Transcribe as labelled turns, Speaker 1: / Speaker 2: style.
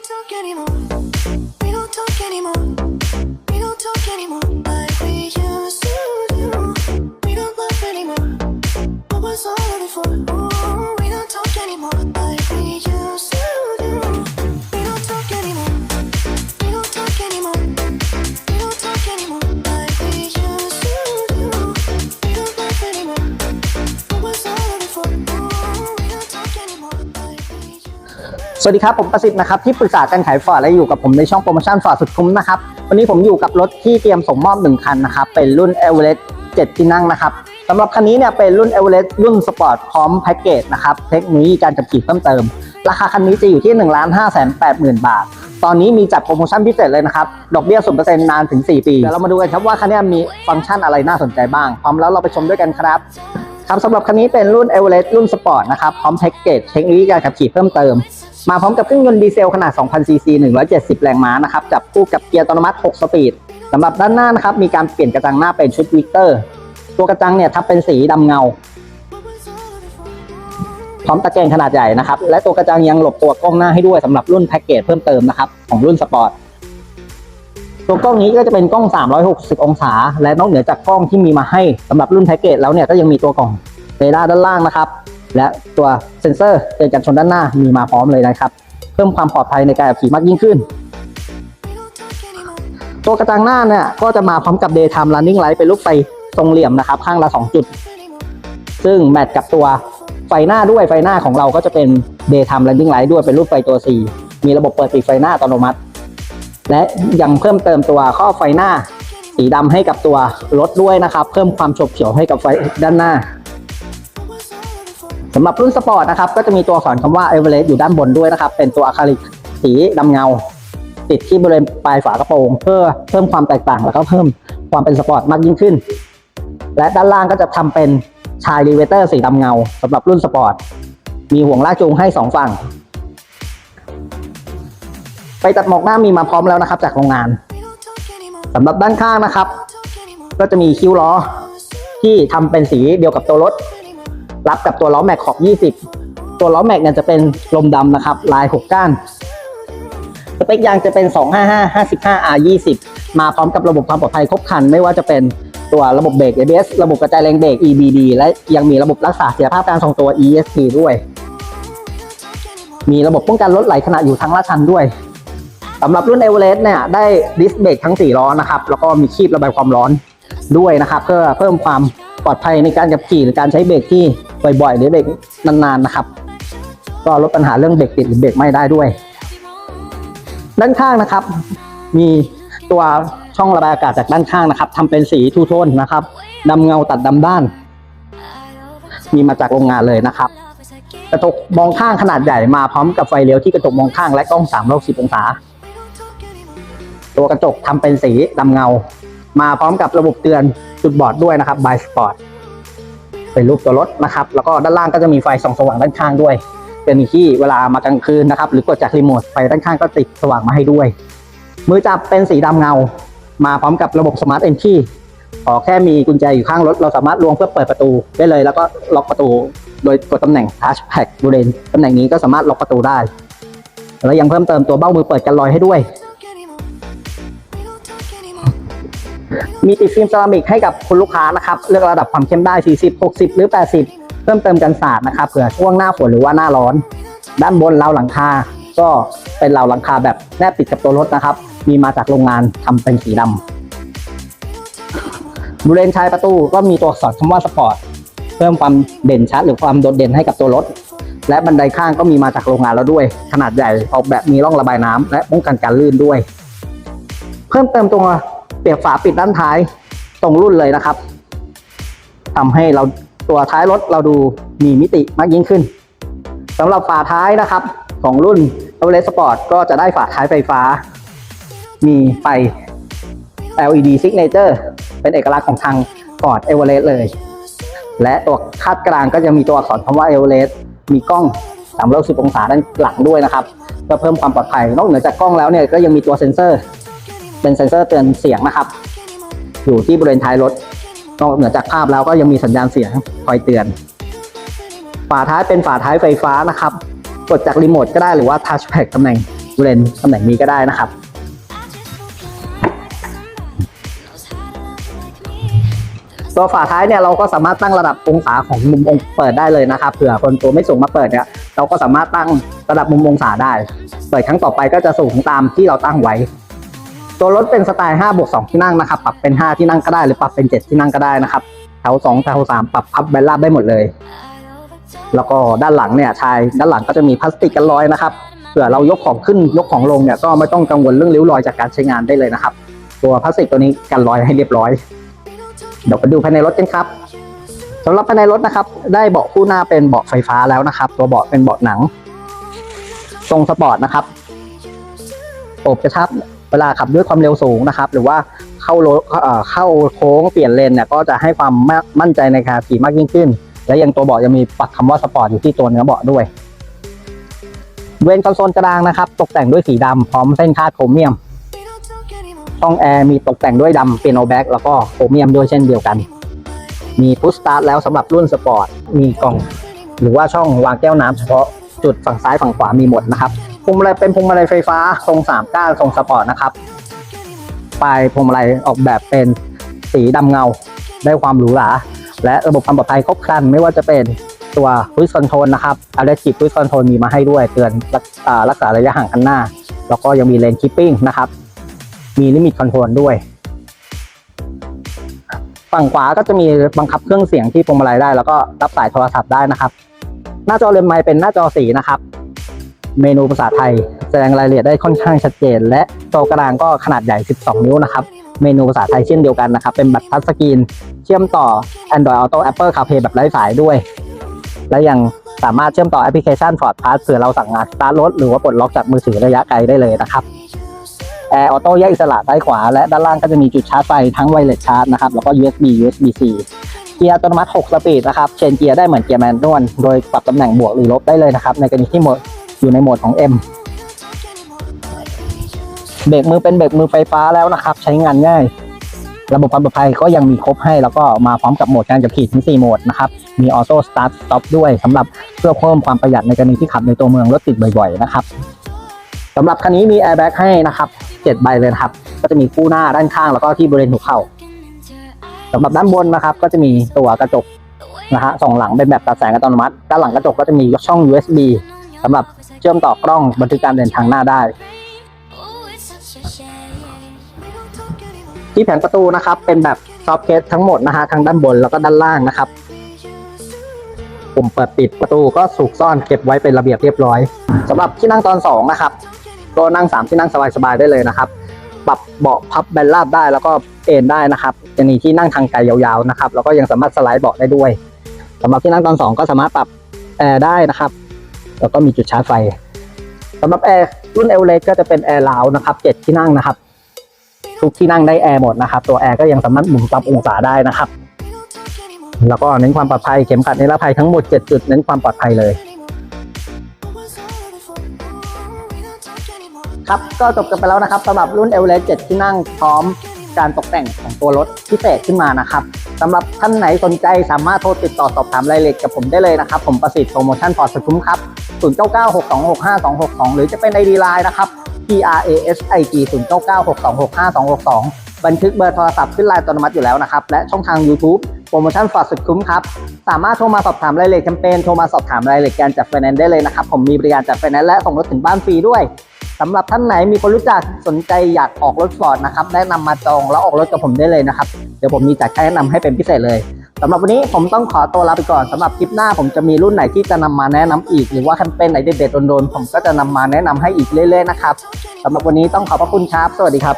Speaker 1: don't talk anymore. We don't talk anymore. We don't talk anymore like we used to do. We don't laugh anymore. What was all of it for? Ooh, we don't talk anymore like we
Speaker 2: สวัสดีครับ ผมประสิทธิ์นะครับที่ปรึกษาการขายฟอร์ดและอยู่กับผมในช่องโปรโมชั่นฟอร์ดสุดคุ้มนะครับ วันนี้ผมอยู่กับรถที่เตรียมส่งมอบ 1 คันนะครับ เป็นรุ่น e v e r e s t 7 ที่นั่งนะครับสำหรับคันนี้เนี่ยเป็นรุ่น e v e r e s t รุ่นสปอร์ตพร้อมแพ็กเกจนะครับเทคโนโลยีการขับขี่เพิ่มเติม ราคาคันนี้จะอยู่ที่ 1 5 8 0 0 0 0 บาท ตอนนี้มีจัดโปรโมชั่นพิเศษเลยนะครับดอกเบี้ย0%นานถึง 4 ปีเดี๋ยวเรามาดูกันครับว่าคันนี้มีฟังก์ชันอะไรน่าสนใจบ้างพร้อมแล้วเราไปชมด้วยกันครับครับสำหรับคันนี้เป็นรุ่น e v e r e s t รุ่นสปอร์ตนะครับพร้อมแพ็กเกจเทคโนโลยีการขับขี่เพิ่มเติม มาพร้อมกับเครื่องยนต์ดีเซลขนาด 2,000ซีซี170 แรงม้านะครับ จับคู่กับเกียร์อัตโนมัติ 6 สปีดสำหรับด้านหน้านะครับ มีการเปลี่ยนกระจังหน้าเป็นชุดวิกเตอร์ ตัวกระจังเนี่ยทับเป็นสีดำเงา พร้อมตะแกรงขนาดใหญ่นะครับ และตัวกระจังยังหลบตัวกล้องหน้าให้ด้วยสำหรับรุ่นแพ็กเกจเพิ่มเติมนะครับของรุ่นสปอร์ตตัวกล้องนี้ก็จะเป็นกล้อง 360 องศา และนอกเหนือจากกล้องที่มีมาให้สำหรับรุ่นแพ็กเกจแล้วเนี่ยก็ยังมีตัวกล่องเรดาร์ด้านล่างนะครับ และตัวเซ็นเซอร์เตือนกันชนด้านหน้ามีมาพร้อมเลยนะครับ เพิ่มความปลอดภัยในการขับขี่มากยิ่งขึ้น ตัวกระจังหน้าเนี่ยก็จะมาพร้อมกับ Daytime Running Light เป็นรูปไฟทรงเหลี่ยมนะครับ ข้างละ 2 จุด ซึ่งแมทกับตัวไฟหน้าด้วยไฟหน้าของเราก็จะเป็น Daytime Running Light ด้วยเป็นรูปไฟตัว C มีระบบเปิดปิดไฟหน้าอัตโนมัติ และยังเพิ่มเติมตัวข้อไฟหน้าสีดำให้กับตัวรถด้วยนะครับ เพิ่มความฉบเฉียวให้กับไฟด้านหน้า สำหรับรุ่นสปอร์ตนะครับก็จะมีตัวอักษรคำว่า e v e r e s t อยู่ด้านบนด้วยนะครับ เป็นตัวอะคริลิกสีดำเงา ติดที่บริเวณปลายฝากระโปรง เพื่อเพิ่มความแตกต่างแล้วก็เพิ่มความเป็นสปอร์ตมากยิ่งขึ้น และด้านล่างก็จะทำเป็นชายรีเวเตอร์สีดำเงาสำหรับรุ่นสปอร์ต มีห่วงลากจูงให้สองฝั่ง ไปตัดหมอกหน้ามีมาพร้อมแล้วนะครับ จากโรงงานสำหรับด้านข้างนะครับ ก็จะมีคิ้วล้อที่ทำเป็นสีเดียวกับตัวรถ รับกับตัวล้อแม็กขอบ 20 ตัวล้อแม็กเนี่ยจะเป็นลมดำนะครับ ลาย 6 ก้าน สเปคยางจะเป็น 255 55 R 20มาพร้อมกับระบบความปลอดภัยครบครัน ไม่ว่าจะเป็นตัวระบบเบรก ABS ระบบกระจายแรงเบรก EBD และยังมีระบบรักษาเสียภาพการทรงตัว ESP ด้วย มีระบบป้องกันรถไหลขณะอยู่ทางลาดชันด้วยสำหรับรุ่น e v e r e s t เนี่ยได้ดิสเบรกทั้ง 4 ล้อนะครับแล้วก็มีคีบระบายความร้อนด้วยนะครับ เพื่อเพิ่มความปลอดภัยในการขับขี่หรือการใช้เบรกที่ บ่อยๆหรือเบรกนานๆนะครับ ก็ลดปัญหาเรื่องเบรกติดหรือเบรกไม้ได้ด้วย ด้านข้างนะครับ มีตัวช่องระบายอากาศจากด้านข้างนะครับทำเป็นสีทูโทนนะครับดำเงาตัดดำด้าน มีมาจากโรงงานเลยนะครับ กระจกมองข้างขนาดใหญ่มาพร้อมกับไฟเลี้ยวที่กระจกมองข้างและกล้อง360องศา ตัวกระจกทำเป็นสีดำเงา มาพร้อมกับระบบเตือนจุดบอดด้วยนะครับ by sport เป็นรูปตัวรถนะครับ แล้วก็ด้านล่างก็จะมีไฟส่องสว่างด้านข้างด้วย เป็นที่เวลามากลางคืนนะครับ หรือกดจากรีโมทไฟด้านข้างก็ติดสว่างมาให้ด้วย มือจับเป็นสีดำเงา มาพร้อมกับระบบสมาร์ทเอนทีขอแค่มีกุญแจอยู่ข้างรถ เราสามารถลวงเพื่อเปิดประตูได้เลย แล้วก็ล็อกประตู โดยกดตำแหน่ง touch pad บริเวณตำแหน่งนี้ก็สามารถล็อกประตูได้ แล้วยังเพิ่มเติมตัวเบ้ามือเปิดกันลอยให้ด้วย มีติดฟิล์มเซรามิกให้กับคุณลูกค้านะครับ เลือกระดับความเข้มได้ 40 60 หรือ 80 เพิ่มเติมกันสาดนะครับเผื่อช่วงหน้าฝนหรือว่าหน้าร้อน ด้านบนราวหลังคา ก็เป็นราวหลังคาแบบแนบติดกับตัวรถนะครับ มีมาจากโรงงานทำเป็นสีดำบริเวณชายประตูก็มีตัวอักษรคำว่าสปอร์ตเพิ่มความเด่นชัดหรือความโดดเด่นให้กับตัวรถ และบันไดข้างก็มีมาจากโรงงานแล้วด้วย ขนาดใหญ่ออกแบบมีร่องระบายน้ำและป้องกันการลื่นด้วย เพิ่มเติมตัว เปียกฝาปิดด้านท้ายตรงรุ่นเลยนะครับทำให้เราตัวท้ายรถเราดูมีมิติมากยิ่งขึ้นสำหรับฝาท้ายนะครับ ของรุ่น e v e r e s t Sport ก็จะได้ฝาท้ายไฟฟ้า มีไฟ LED Signature เป็นเอกลักษณ์ของทาง Ford e v e r e s t เลย และตัวคาดกลางก็จะมีตัวอักษรคำว่า e v e r e s t มีกล้อง360องศาด้านหลังด้วยนะครับเพื่อเพิ่มความปลอดภัยนอกเหนือจากกล้องแล้วเนี่ยก็ยังมีตัวเซ็นเซอร์ เป็นเซ็นเซอร์เตือนเสียงนะครับ อยู่ที่บริเวณท้ายรถนอกเหนือจากภาพแล้วก็ยังมีสัญญาณเสียงคอยเตือน ฝาท้ายเป็นฝาท้ายไฟฟ้านะครับ กดจากรีโมทก็ได้หรือว่าทัชแพดตำแหน่งบริเวณตำแหน่งนี้ก็ได้นะครับตัวฝาท้ายเนี่ยเราก็สามารถตั้งระดับองศาของมุมองเปิดได้เลยนะครับเผื่อคนตัวไม่สูงมาเปิดเนี่ยเราก็สามารถตั้งระดับมุมองศาได้ เปิดครั้งต่อไปก็จะสูงตามที่เราตั้งไว้ ตัวรถเป็นสไตล์5บวก2ที่นั่งนะครับ ปรับเป็น 5 ที่นั่งก็ได้หรือปรับเป็น 7 ที่นั่งก็ได้นะครับ แถว2แถว3ปรับพับแบนลาบได้หมดเลย แล้วก็ด้านหลังเนี่ยชายด้านหลังก็จะมีพลาสติกกันรอยนะครับเผื่อเรายกของขึ้นยกของลงเนี่ยก็ไม่ต้องกังวลเรื่องริ้วรอยจากการใช้งานได้เลยนะครับ ตัวพลาสติกตัวนี้กันรอยให้เรียบร้อย เดี๋ยวไปดูภายในรถกันครับสำหรับภายในรถนะครับ ได้เบาะคู่หน้าเป็นเบาะไฟฟ้าแล้วนะครับ ตัวเบาะเป็นเบาะหนัง ทรงสปอร์ตนะครับโอบกระชับ เวลาขับด้วยความเร็วสูงนะครับ หรือว่าเข้ารถเข้าโค้งเปลี่ยนเลนเนี่ยก็จะให้ความมั่นใจในการขี่มากยิ่งขึ้น และยังตัวเบาะยังมีปักคำว่าสปอร์ตอยู่ที่ตัวเนื้อเบาะด้วยเวนคอนโซลกระดางนะครับ ตกแต่งด้วยสีดำพร้อมเส้นคาดโครเมียมช่องแอร์มีตกแต่งด้วยดำเปียโนแบ็กแล้วก็โครเมียมด้วยเช่นเดียวกัน มีพุชสตาร์ทแล้วสำหรับรุ่นสปอร์ตมีกล่อง หรือว่าช่องวางแก้วน้ำเฉพาะจุดฝั่งซ้ายฝั่งขวามีหมดนะครับ พวงมาลัยเป็นพวงมาลัยไฟฟ้าทรงสามก้านทรงสปอร์ตนะครับปลายพวงมาลัยออกแบบเป็นสีดำเงาได้ความหรูหราและระบบความปลอดภัยครบครันไม่ว่าจะเป็นตัว Cruise Control นะครับ Adaptive Cruise Control มีมาให้ด้วยเตือนรักอ่ารักษาระยะห่างคันหน้า แล้วก็ยังมีเลนคิปปิ้งนะครับ มีลิมิตคอนโทรลด้วย ฝั่งขวาก็จะมีบังคับเครื่องเสียงที่พวงมาลัยได้ แล้วก็รับสายโทรศัพท์ได้นะครับ หน้าจอเลนไมค์เป็นหน้าจอสีนะครับ เมนูภาษาไทย แสดงรายละเอียดได้ค่อนข้างชัดเจน และจอกระดานก็ขนาดใหญ่ 12 นิ้วนะครับ เมนูภาษาไทยเช่นเดียวกันนะครับ เป็นแบบทัชสกรีน เชื่อมต่อ Android Auto Apple CarPlay แบบไร้สายด้วย และยังสามารถเชื่อมต่อแอปพลิเคชัน Ford Pass เผื่อเราสั่งงานสตาร์ทรถหรือว่าปลดล็อกจากมือถือระยะไกลได้เลยนะครับแอร์ออโต้แยกอิสระซ้ายขวา และด้านล่างก็จะมีจุดชาร์จไฟทั้งไวเลสชาร์จนะครับแล้วก็ USB USB-C เกียร์อัตโนมัติ 6 สปีดนะครับเชนเกียร์ได้เหมือนเกียร์แมนนวลโดยปรับตำแหน่งบวกหรือลบได้เลยนะครับในกรณีที่หมด อยู่ในโหมดของ M เบรกมือเป็นเบรกมือไฟฟ้าแล้วนะครับ ใช้งานง่าย ระบบความปลอดภัยก็ยังมีครบให้แล้วก็มาพร้อมกับโหมดการขับขี่ทั้ง 4 โหมดนะครับ มีออโต้สตาร์ทสต็อปด้วยสำหรับเพื่อเพิ่มความประหยัดในกรณีที่ขับในตัวเมืองรถติดบ่อยๆนะครับสำหรับคันนี้มีแอร์แบ็กให้นะครับ7ใบเลยครับ ก็จะมีคู่หน้าด้านข้างแล้วก็ที่บริเวณหัวเข่าสำหรับด้านบนนะครับ ก็จะมีตัวกระจกนะฮะสองหลังเป็นแบบตัดแสงอัตโนมัติด้านหลังกระจกก็จะมีช่อง USB สำหรับ เชื่อมต่อกล้องบันทึกการเดินทางหน้าได้ ที่แผงประตูนะครับ เป็นแบบซอฟเคสทั้งหมดนะฮะทั้งด้านบนแล้วก็ด้านล่างนะครับปุ่มเปิดปิดประตูก็ถูกซ่อนเก็บไว้เป็นระเบียบเรียบร้อยสำหรับที่นั่งตอนสองนะครับก็นั่งสามที่นั่งสบายๆได้เลยนะครับ ปรับเบาะพับแบนราบได้แล้วก็เอนได้นะครับจะมีที่นั่งทางไกลยาวๆนะครับแล้วก็ยังสามารถสไลด์เบาะได้ด้วยสำหรับที่นั่งตอนสองก็สามารถปรับแอร์ได้นะครับ แล้วก็มีจุดชาร์จไฟสำหรับแอร์รุ่นเอลเลก็จะเป็นแอร์ลาวนะครับเจ็ดที่นั่งนะครับ ทุกที่นั่งได้แอร์หมดนะครับ ตัวแอร์ก็ยังสามารถหมุนปรับองศาได้นะครับ แล้วก็เน้นความปลอดภัยเข็มขัดนิรภัยทั้งหมด7จุดเน้นความปลอดภัยเลยครับก็จบกันไปแล้วนะครับสำหรับรุ่นเอลเวอเรสต์7ที่นั่งพร้อม การตกแต่งของตัวรถพิเศษขึ้นมานะครับสำหรับท่านไหนสนใจสามารถโทรติดต่อสอบถามรายละเอียดกับผมได้เลยนะครับ ผมประสิทธิ์โปรโมชั่นพอร์ตสุขุมครับ 0996265262 หรือจะเป็น ID Line นะครับ P R A S I G 0996265262 บันทึกเบอร์โทรศัพท์ขึ้นไลน์อัตโนมัติอยู่แล้วนะครับ และช่องทาง YouTube โปรโมชั่นฟอร์สุดคุ้มครับ สามารถโทรมาสอบถามรายละเอียดแคมเปญ โทรมาสอบถามรายละเอียดการจัดไฟแนนซ์ได้เลยนะครับ ผมมีบริการจัดไฟแนนซ์และส่งรถถึงบ้านฟรีด้วย สำหรับท่านไหนมีคนรู้จักสนใจอยากออกรถฟอร์ดนะครับแนะนำมาจองแล้วออกรถกับผมได้เลยนะครับ เดี๋ยวผมมีจัดแนะนำให้เป็นพิเศษเลยสำหรับวันนี้ผมต้องขอตัวลาไปก่อนสำหรับคลิปหน้าผมจะมีรุ่นไหนที่จะนำมาแนะนำอีก หรือว่าแคมเปญไหนเด็ดๆโดนๆผมก็จะนำมาแนะนำให้อีกเรื่อยๆนะครับสำหรับวันนี้ต้องขอบพระคุณครับ สวัสดีครับ